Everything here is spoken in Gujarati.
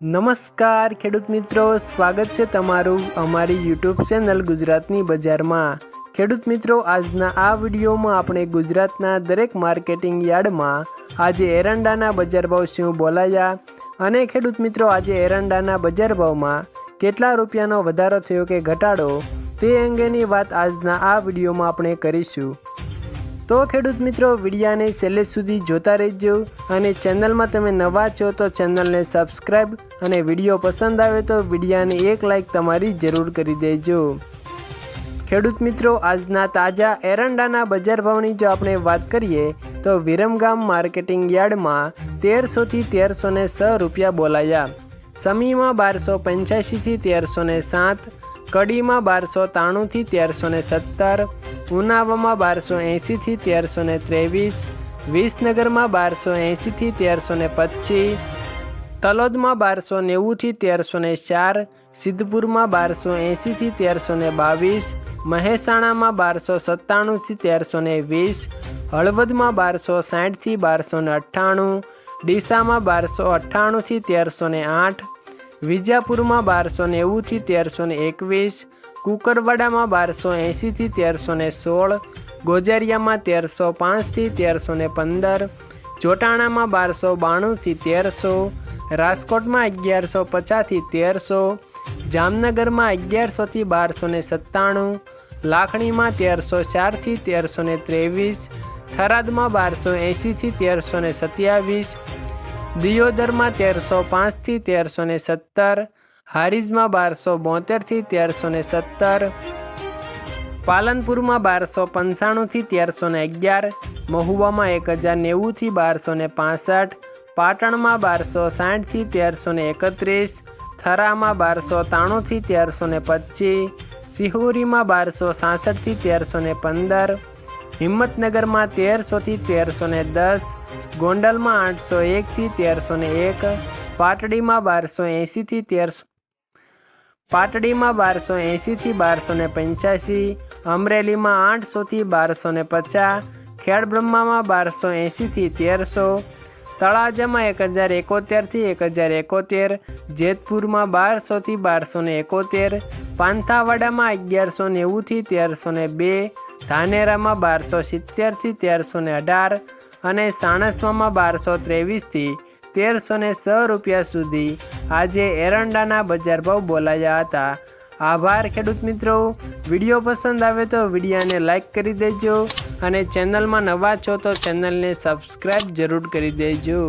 નમસ્કાર, ખેડૂત મિત્રો. સ્વાગત છે તમારું અમારી યુટ્યુબ ચેનલ ગુજરાતની બજારમાં. ખેડૂત મિત્રો, આજના આ વિડીયોમાં આપણે ગુજરાતના દરેક માર્કેટિંગ યાર્ડમાં આજે એરંડાના બજાર ભાવ શું બોલાયા? અને ખેડૂત મિત્રો, આજે એરંડાના બજાર ભાવમાં કેટલા રૂપિયાનો વધારો થયો કે ઘટાડો? તે અંગેની વાત આજના આ વિડીયોમાં આપણે કરીશું. તો ખેડૂત મિત્રો, વિડીયાને છેલ્લે સુધી જોતા રહેજો અને ચેનલમાં તમે નવા છો તો ચેનલને સબસ્ક્રાઈબ અને વીડિયો પસંદ આવે તો વિડીયાને એક લાઇક તમારી જરૂર કરી દેજો. ખેડૂત મિત્રો, આજના તાજા એરંડાના બજાર ભાવની જો આપણે વાત કરીએ, તો વિરમગામ માર્કેટિંગ યાર્ડમાં તેરસોથી તેરસો ને છ રૂપિયા બોલાયા. સમીમાં બારસો પંચ્યાસીથી તેરસો ને સાત, કડીમાં બારસો ત્રાણુંથી તેરસો ને સત્તર ઉનાવામાં બારસો એંશીથી તેરસો ને ત્રેવીસ, વિસનગરમાં બારસો એંશીથી તેરસો ને પચીસ, તલોદમાં બારસો નેવુંથી તેરસો ને ચાર, સિદ્ધપુરમાં બારસો એંશીથી તેરસો ને બાવીસ, મહેસાણામાં બારસો સત્તાણુંથી તેરસો ને વીસ, હળવદમાં બારસો સાઠથી બારસો ને અઠ્ઠાણું, ડીસામાં બારસો અઠ્ઠાણુંથી તેરસો ને આઠ વિજાપુરમાં બારસો નેવુંથી તેરસો ને એકવીસ, કુકરવાડામાં બારસો એંશીથી તેરસો ને સોળ, ગોજારિયામાં તેરસો પાંચથી તેરસો ને પંદર, ચોટાણામાં બારસો બાણુંથી તેરસો, રાજકોટમાં અગિયારસો પચાસથી તેરસો, જામનગરમાં અગિયારસોથી બારસો ને સત્તાણું, લાખણીમાં તેરસો ચારથી તેરસો ને ત્રેવીસ, થરાદમાં બારસો એંશીથી તેરસો ને સત્યાવીસ દિયોદરમાં તેરસો પાંચથી તેરસો ને સત્તર, હારીજમાં બારસો બોતેરથી તેરસો ને સત્તર, પાલનપુરમાં બારસો પંચાણુંથી તેરસો ને અગિયાર, મહુવામાં એક હજાર નેવુંથી બારસો ને પાસઠ, પાટણમાં બારસો સાઠથી તેરસો ને એકત્રીસ, થરામાં બારસો ત્રાણુંથી તેરસો ને પચીસ, સિહોરીમાં બારસો સાસઠથી તેરસો ને પંદર, હિંમતનગરમાં તેરસોથી તેરસો ને દસ ગોંડલમાં આઠસો એકથી તેરસો ને એક, પાટડીમાં બારસો એંશીથી તેરસો પાટડીમાં બારસો એંશીથી બારસો ને પંચ્યાસી, અમરેલીમાં આઠસોથી બારસો ને પચાસ, ખેડબ્રહ્મામાં બારસો એંશીથી તેરસો, તળાજામાં એક હજાર એકોતેરથી એક હજાર એકોતેર, જેતપુરમાં બારસોથી બારસો ને એકોતેર, પાંથાવાડામાં અગિયારસો નેવુંથી તેરસો ને બે, ધાનેરામાં બારસો સિત્તેરથી તેરસો ને અઢાર અને સાણસમાં બારસો ત્રેવીસથી તેરસો ને સો રૂપિયા સુધી આજે એરંડાના બજાર ભાવ બોલાયા હતા. આભાર ખેડૂત મિત્રો. વીડિયો પસંદ આવે તો વિડીયાને લાઈક કરી દેજો અને ચેનલમાં નવા છો તો ચેનલને સબસ્ક્રાઈબ જરૂર કરી દેજો.